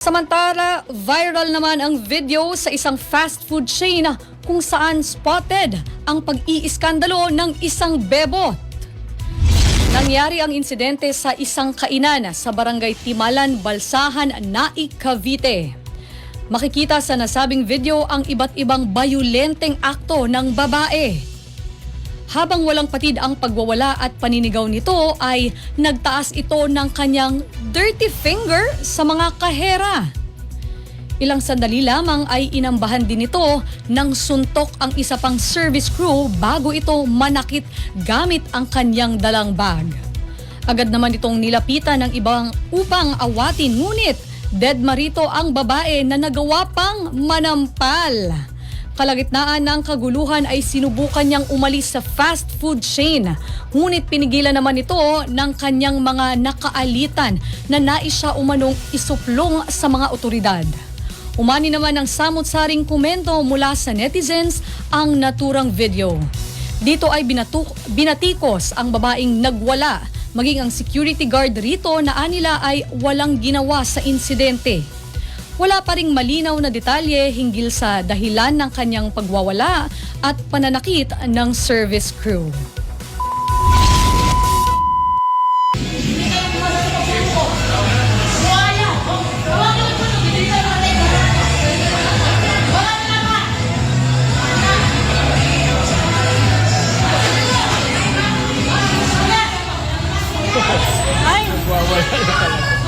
Samantala, viral naman ang video sa isang fast food chain kung saan spotted ang pag-iiskandalo ng isang bebot. Nangyari ang insidente sa isang kainan sa barangay Timalan, Balsahan, Naik, Cavite. Makikita sa nasabing video ang iba't ibang bayulenteng akto ng babae. Habang walang patid ang pagwawala at paninigaw nito ay nagtaas ito ng kanyang dirty finger sa mga kahera. Ilang sandali lamang ay inambahan din ito ng suntok ang isa pang service crew bago ito manakit gamit ang kanyang dalang bag. Agad naman itong nilapitan ng ibang upang awatin ngunit dead marito ang babae na nagawa pang manampal. Kalagitnaan ng kaguluhan ay sinubukan niyang umalis sa fast food chain. Ngunit pinigilan naman ito ng kanyang mga nakaalitan na nais siya umanong isuplong sa mga otoridad. Umani naman ng samot-saring komento mula sa netizens ang naturang video. Dito ay binatu- binatikos ang babaeng nagwala, maging ang security guard rito na anila ay walang ginawa sa insidente. Wala pa ring malinaw na detalye hinggil sa dahilan ng kanyang pagwawala at pananakit ng service crew. Ay! Wow, wow.